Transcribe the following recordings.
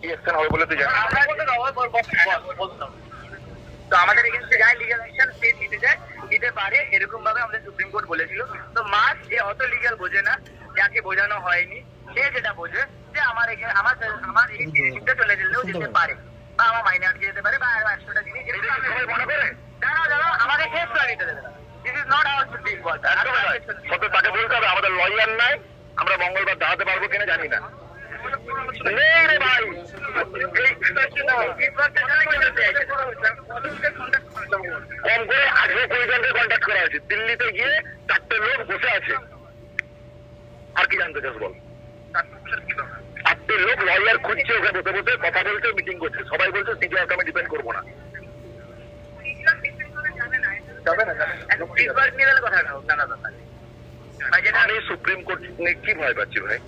কি অ্যাকশন হবে বলে তুই জানিস? তো আমাদের এগেনস্টে যায় লিগাল অ্যাকশন সে নিতে যায় নিতে পারে এরকম ভাবে আমাদের সুপ্রিম কোর্ট বলেছিল। তো মাস যে অত লিগাল বোঝে না যাকে বোঝানো হয়নি সে যেটা বোঝে যে আমার এখানে আমার আমার এই চলে গেলেও যেতে পারে। বা আমার মাইনে আটকে যেতে পারে বা একশোটা জিনিস মনে করে? আমাদের দেবে this is not our supreme court তাকে বলতে হবে আমাদের লয়ার নাই আমরা মঙ্গলবার দাঁড়াতে পারব কিনা জানি না। নেই কম করে আঠেরো কুড়ি জনকে কন্ট্যাক্ট করা হয়েছে দিল্লিতে গিয়ে চারটে লোক বসে আছে আর কি জানতে চাস বল চারটে লোক লয়ার খুঁজছে ওখানে বসে বসে কথা বলছে মিটিং করছে সবাই বলছে সিজিআইকে আমি ডিপেন্ড করব না আমি সুপ্রিম কোর্ট নিয়ে কি ভয় পাচ্ছি ভাই?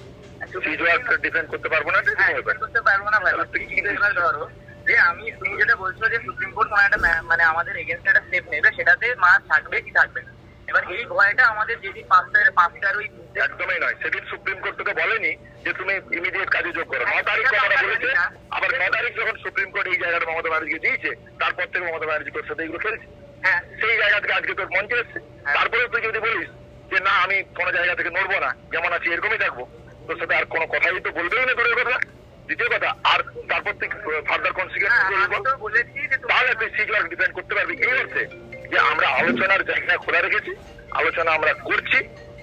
সিজিআইকে করতে পারব না এটা কি হ্যাঁ, ভয় পাচ্ছি করতে পারব না ভাই তুই কি এবার ধরো যে আমি তুমি যেটা বলছো যে সুপ্রিম কোর্ট কোনো একটা মানে আমাদের এগেনস্ট একটা স্টেপ নেবে সেটাতে মাস থাকবে কি থাকবে না? এবার এই ভয়টা আমাদের যেদিন পাঁচটার পাঁচটার ওই একদমই নয়। সেদিন সুপ্রিম কোর্ট তোকে বলেনি যে তুমি ইমিডিয়েট কাজে যোগ করো। ন তারিখ কথাটা বলেছে আবার ন তারিখ যখন সুপ্রিম কোর্ট এই জায়গাটা মমতা ব্যানার্জিকে দিয়েছে তারপর থেকে মমতা ব্যানার্জি তোর সাথে এগুলো খেলছে। হ্যাঁ। সেই জায়গা থেকে আজকে তোর মঞ্চে এসছে। তারপরে তুই যদি বলিস যে না আমি কোনো জায়গা থেকে নড়বো না যেমন আছি এরকমই থাকব। তোর সাথে আর কোনো কথাই তো বলবেই না তোর কথা। দ্বিতীয় কথা আর তারপর তুই ফার্দার হ্যাঁ, কনসিকুয়েন্স তাহলে তুই ডিপেন্ড করতে পারবি। এই অর্থে যে আমরা আলোচনার জায়গা খোলা রেখেছি আলোচনা আমরা করছি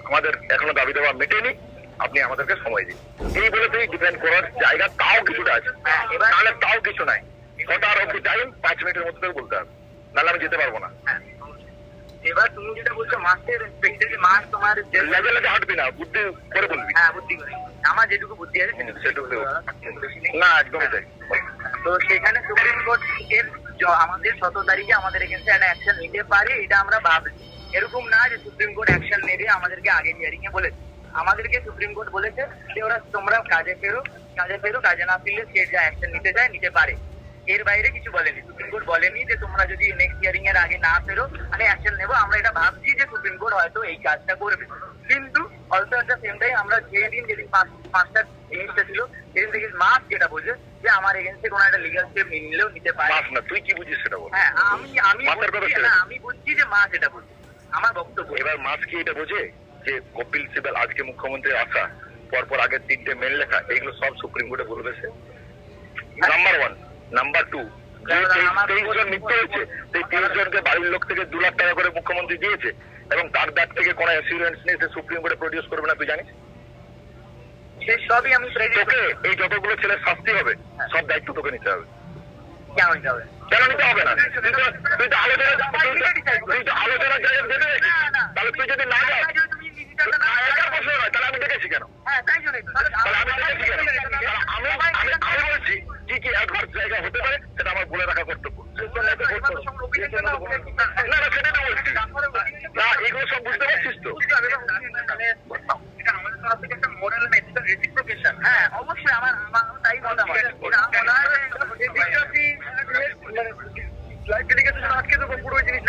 আমাদের এখনও দাবি দেওয়া মেটেনি আপনি আমাদেরকে সময় দিন। এই বলে তুই ডিপেন্ড করার জায়গা তাও কিছুটা আছে। হ্যাঁ, তাহলে তাও কিছু নাই। ছটার অব্দি টাইম পাঁচ মিনিটের মধ্যে বলতে হবে। নাহলে আমি যেতে পারব না। হ্যাঁ, এবার তুমি যেটা বলছো মাসের রেসপেক্টে মাস তোমার লেগে লেগে হাঁটবি না বুদ্ধি করে বলবি। হ্যাঁ বুদ্ধি করে। আমার যেটুকু বুদ্ধি আছে সেটুকু। না একদমই তাই। তো সেখানে সুপ্রিম কোর্ট এর আমাদের শত তারিখে আমাদের এগেন্সে একটা অ্যাকশন নিতে পারে এটা আমরা ভাবছি। এরকম না যে সুপ্রিম কোর্ট অ্যাকশন নেবে আমাদেরকে আগে হিয়ারিং এ বলেছে। আমাদেরকে সুপ্রিম কোর্ট বলেছে যে ওরা তোমরা কাজে ফেরো কাজে ফেরো কাজে না ফিরলে সে যা অ্যাকশন নিতে চায় নিতে পারে। এর বাইরে কিছু বলেনি। সুপ্রিম কোর্ট বলেনি যে তোমরা যদি নেক্সট হিয়ারিং এর আগে না ফেরো আমি অ্যাকশন নেব। আমরা এটা ভাবছি যে সুপ্রিম কোর্ট হয়তো এই কাজটা করবে। কিন্তু অলসো দ্য সেম টাইম আমরা যেদিন যেদিন পাঁচ- পাঁচটা জিনিসটা ছিল সেদিন থেকে মাস যেটা বোঝে যে আমার এগেন্সে কোনো একটা লিগাল স্টেপ নিলেও নিতে পারে। না তুই কি বুঝিস সেটা বল? হ্যাঁ আমি আমি আমি বুঝছি যে মাস এটা বুঝছি আমার বক্তব্য। এবার মাস কি এটা বোঝে? যে কপিল সিবাল আজকে মুখ্যমন্ত্রী আসা পরপর আগের তিনটে মেল লেখা এগুলো সব সুপ্রিম কোর্টে বলবে সে নাম্বার ওয়ান নাম্বার টু তেইশ জন মৃত্যু হয়েছে। সেই তেইশ জনকে বাড়ির লোক থেকে দু লাখ টাকা করে মুখ্যমন্ত্রী দিয়েছে এবং তার ব্যাগ থেকে কোনো অ্যাসিউরেন্স নেই সে সুপ্রিম কোর্টে প্রডিউস করবে না তুই জানিস? সবই আমি তোকে এই যতগুলো ছেলের শাস্তি হবে সব দায়িত্ব তোকে নিতে হবে। কেন নিতে হবে? কেন নিতে হবে না? তুই তো- আলোচনা তুই তো-। তাহলে তুই যদি না যাস তাহলে আমি দেখেছি কেন? হ্যাঁ তাই জন্যই তো তাহলে আমি দেখেছি কেন তাহলে আমি আমি আমি বলছি কি কি অ্যাডভার্স জায়গা হতে পারে সেটা আমার বলে রাখা কর্তব্য না না সেটা তো বলছি না এগুলো সব বুঝতে পারছিস তো হ্যাঁ অবশ্যই আমার আমার তাই মতামত এটা মনে হয় আজকে তো পুরো জিনিস